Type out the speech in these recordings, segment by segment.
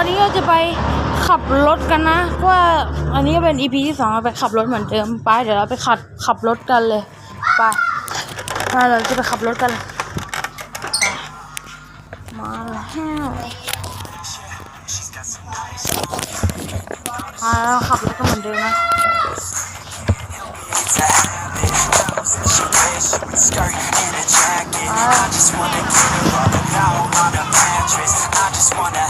อนนี้เราจะไปขับรถกันนะเพราะว่าอันนี้เป็น EP ที่สองเราไปขับรถเหมือนเดิมไปเดี๋ยวเราไปขับขับรถกันเลยไปไปเราจะไปขับรถกันมาแล้วมาแล้วขับรถกันเหมือนเดิมนะ skirt and a jacket. I just wanna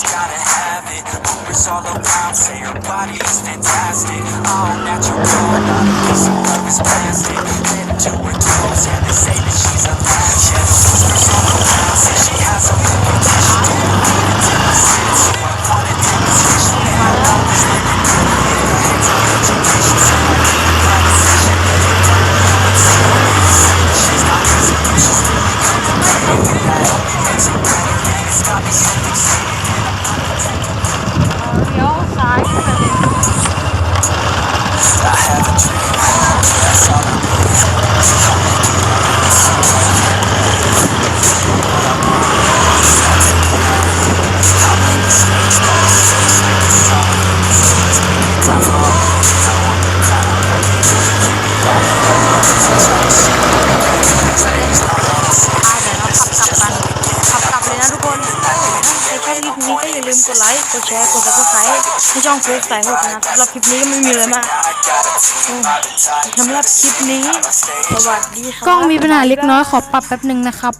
just gotta have it. Rumors all around say her body is fantastic. All natural, not a piece of love is plastic. Head to her toes, yeah, they say ลืมกดไลค์กดแชร์กดซับสไครต์ให้ช่องเฟซสายหกนะสำหรับคลิปนี้ก็ไม่มีอะไรมากสำหรับคลิปนี้สวัสดีครับกล้องมีปัญหาเล็กน้อยขอปรับแป๊บหนึ่งนะครับ